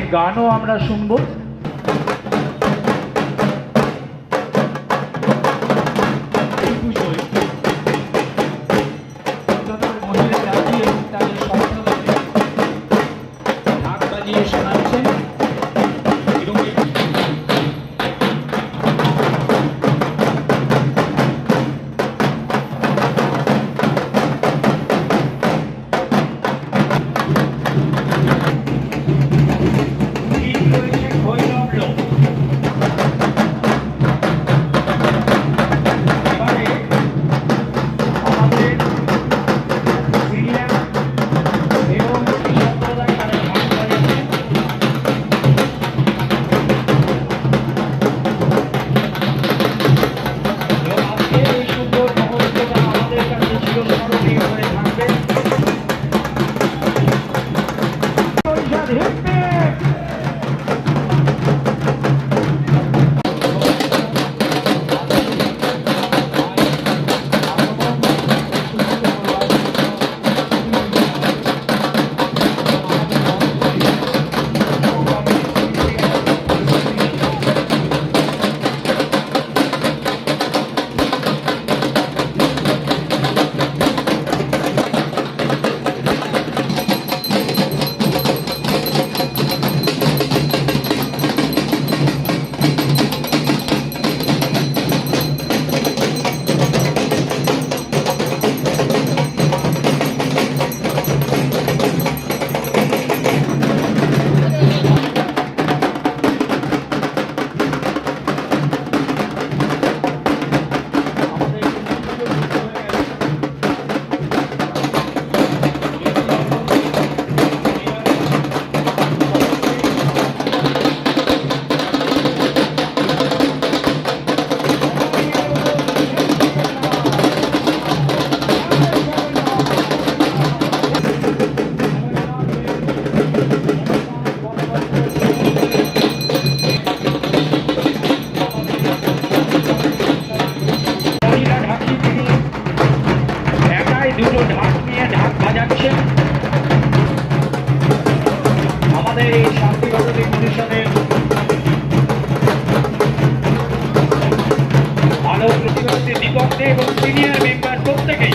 গানও আমরা শুনব। এবং সিনিয়র মেম্বার প্রত্যেকেই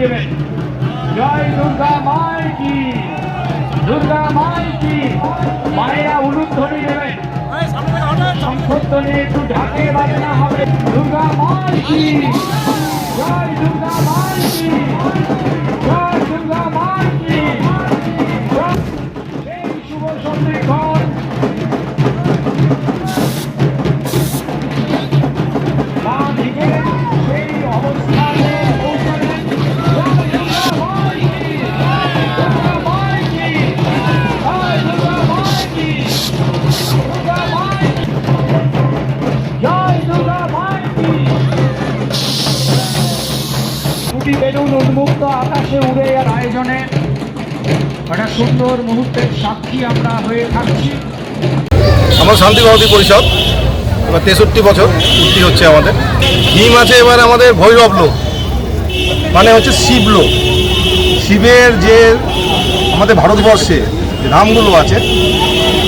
দেবেন জয় দুর্গা মাই কি? দুর্গা মাই কি? মায়েরা উলুধ্বনি দেবেন। শঙ্খধ্বনি একটু ঢাকে বাজনা হবে। দুর্গা মাই কি? জয় দুর্গা মাই কি? উন্মুক্ত আকাশে উড়ে আর আয়োজনে একটা সুন্দর মুহূর্তের সাক্ষী আমরা হয়ে থাকছি। আমার শান্তি ভারতী পরিষদ, এবার তেষট্টি বছর পূর্তি হচ্ছে আমাদের। থিম আছে এবার আমাদের ভৈরব লোক মানে হচ্ছে শিব লোক। শিবের যে আমাদের ভারতবর্ষে যে আছে,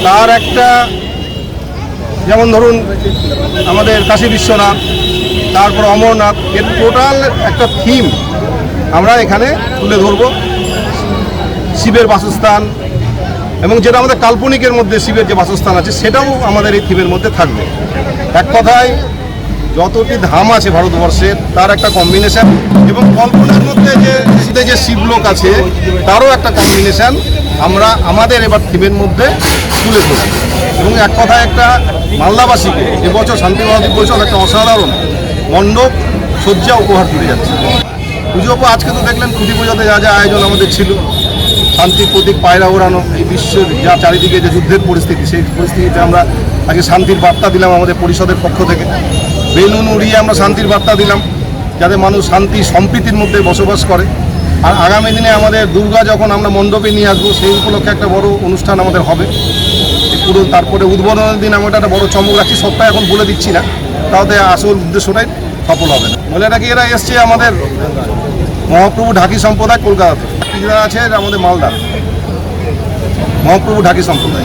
তার একটা যেমন ধরুন আমাদের কাশী বিশ্বনাথ, তারপর অমরনাথ, এর টোটাল একটা থিম আমরা এখানে তুলে ধরবো শিবের বাসস্থান এবং যেটা আমাদের কাল্পনিকের মধ্যে শিবের যে বাসস্থান আছে, সেটাও আমাদের এই থিমের মধ্যে থাকবে। এক কথায়, যতটি ধাম আছে ভারতবর্ষের তার একটা কম্বিনেশন এবং কল্পনার মধ্যে যে, যে- শিবলোক আছে, তারও একটা কম্বিনেশন আমরা আমাদের এবার থিমের মধ্যে তুলে ধরব। এবং এক কথায় একটা মালদাবাসীকে, এবছর শান্তি মহাদী পরিষদ একটা অসাধারণ মণ্ডপ, শয্যা উপহার তুলে যাচ্ছে। পুজো আজকে তো দেখলেন খুঁটি পুজোতে যা যা আয়োজন আমাদের ছিল। শান্তির প্রতীক পায়রা ওড়ানো, এই বিশ্বের যা চারিদিকে যে যুদ্ধের পরিস্থিতি, সেই পরিস্থিতিতে আমরা আজকে শান্তির বার্তা দিলাম আমাদের পরিষদের পক্ষ থেকে। বেলুন উড়িয়ে আমরা শান্তির বার্তা দিলাম, যাতে মানুষ শান্তি, সম্প্রীতির মধ্যে বসবাস করে। আর আগামী দিনে আমাদের দুর্গা যখন আমরা মণ্ডপে নিয়ে আসব, সেই উপলক্ষে একটা বড় অনুষ্ঠান আমাদের হবে। পুরো তারপরে উদ্বোধনের দিন আমরা একটা বড় চমক রাখছি সবটা এখন বলে দিচ্ছি না। তাতে আসল উদ্দেশ্যটাই সফল হবে না। বলে কি এরা এসছে আমাদের মহাপ্রভু ঢাকি সম্প্রদায় কলকাতাতে যারা আছে আমাদের মালদা। মহাপ্রভু ঢাকি সম্প্রদায়।